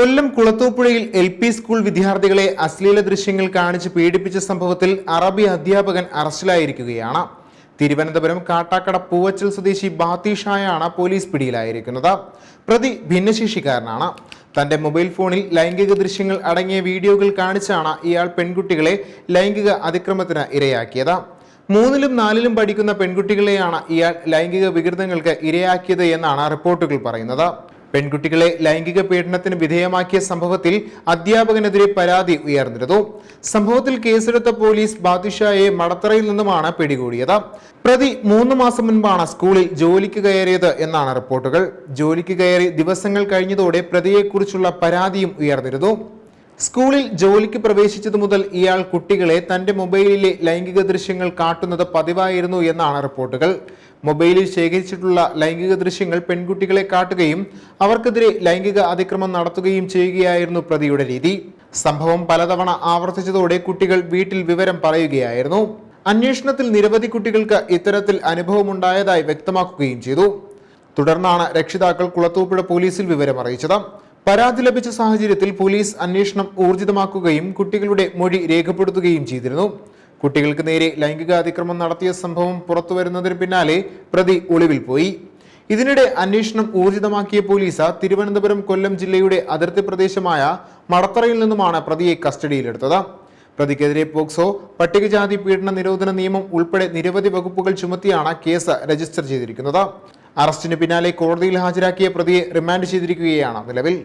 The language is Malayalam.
കൊല്ലം കുളത്തൂപ്പുഴയിൽ എൽ പി സ്കൂൾ വിദ്യാർത്ഥികളെ അശ്ലീല ദൃശ്യങ്ങൾ കാണിച്ച് പീഡിപ്പിച്ച സംഭവത്തിൽ അറബി അധ്യാപകൻ അറസ്റ്റിലായിരിക്കുകയാണ്. തിരുവനന്തപുരം കാട്ടാക്കട പൂവച്ചൽ സ്വദേശി ബാത്തിഷായാണ് പോലീസ് പിടിയിലായിരിക്കുന്നത്. പ്രതി ഭിന്നശേഷിക്കാരനാണ്. തന്റെ മൊബൈൽ ഫോണിൽ ലൈംഗിക ദൃശ്യങ്ങൾ അടങ്ങിയ വീഡിയോകൾ കാണിച്ചാണ് ഇയാൾ പെൺകുട്ടികളെ ലൈംഗിക അതിക്രമത്തിന് ഇരയാക്കിയത്. മൂന്നിലും നാലിലും പഠിക്കുന്ന പെൺകുട്ടികളെയാണ് ഇയാൾ ലൈംഗിക വികൃതങ്ങൾക്ക് ഇരയാക്കിയത് എന്നാണ് റിപ്പോർട്ടുകൾ പറയുന്നത്. പെൺകുട്ടികളെ ലൈംഗിക പീഡനത്തിന് വിധേയമാക്കിയ സംഭവത്തിൽ അധ്യാപകനെതിരെ പരാതി ഉയർന്നിരുന്നു. സംഭവത്തിൽ കേസെടുത്ത പോലീസ് ബാദിഷായെ മടത്തറയിൽ നിന്നുമാണ് പിടികൂടിയത്. പ്രതി മൂന്ന് മാസം മുൻപാണ് സ്കൂളിൽ ജോലിക്ക് കയറിയത് എന്നാണ് റിപ്പോർട്ടുകൾ. ജോലിക്ക് കയറി ദിവസങ്ങൾ കഴിഞ്ഞതോടെ പ്രതിയെക്കുറിച്ചുള്ള പരാതിയും ഉയർന്നിരുന്നു. സ്കൂളിൽ ജോലിക്ക് പ്രവേശിച്ചതു മുതൽ ഇയാൾ കുട്ടികളെ തന്റെ മൊബൈലിലെ ലൈംഗിക ദൃശ്യങ്ങൾ കാട്ടുന്നത് പതിവായിരുന്നു എന്നാണ് റിപ്പോർട്ടുകൾ. മൊബൈലിൽ ശേഖരിച്ചിട്ടുള്ള ലൈംഗിക ദൃശ്യങ്ങൾ പെൺകുട്ടികളെ കാട്ടുകയും അവർക്കെതിരെ ലൈംഗിക അതിക്രമം നടത്തുകയും ചെയ്യുകയായിരുന്നു പ്രതിയുടെ രീതി. സംഭവം പലതവണ ആവർത്തിച്ചതോടെ കുട്ടികൾ വീട്ടിൽ വിവരം പറയുകയായിരുന്നു. അന്വേഷണത്തിൽ നിരവധി കുട്ടികൾക്ക് ഇത്തരത്തിൽ അനുഭവമുണ്ടായതായി വ്യക്തമാക്കുകയും ചെയ്തു. തുടർന്നാണ് രക്ഷിതാക്കൾ കുളത്തൂപ്പുഴ പോലീസിൽ വിവരം അറിയിച്ചത് പരാതി ലഭിച്ച സാഹചര്യത്തിൽ പോലീസ് അന്വേഷണം ഊർജിതമാക്കുകയും കുട്ടികളുടെ മൊഴി രേഖപ്പെടുത്തുകയും ചെയ്തിരുന്നു. കുട്ടികൾക്ക് നേരെ ലൈംഗിക അതിക്രമം നടത്തിയ സംഭവം പുറത്തുവരുന്നതിന് പിന്നാലെ പ്രതി ഒളിവിൽ പോയി. ഇതിനിടെ അന്വേഷണം ഊർജിതമാക്കിയ പോലീസ് തിരുവനന്തപുരം കൊല്ലം ജില്ലയുടെ അതിർത്തി പ്രദേശമായ മടത്തറയിൽ നിന്നുമാണ് പ്രതിയെ കസ്റ്റഡിയിലെടുത്തത്. പ്രതിക്കെതിരെ പോക്സോ പട്ടികജാതി പീഡന നിരോധന നിയമം ഉൾപ്പെടെ നിരവധി വകുപ്പുകൾ ചുമത്തിയാണ് കേസ് രജിസ്റ്റർ ചെയ്തിരിക്കുന്നത്. അറസ്റ്റിന് പിന്നാലെ കോടതിയിൽ ഹാജരാക്കിയ പ്രതിയെ റിമാൻഡ് ചെയ്തിരിക്കുകയാണ് നിലവിൽ.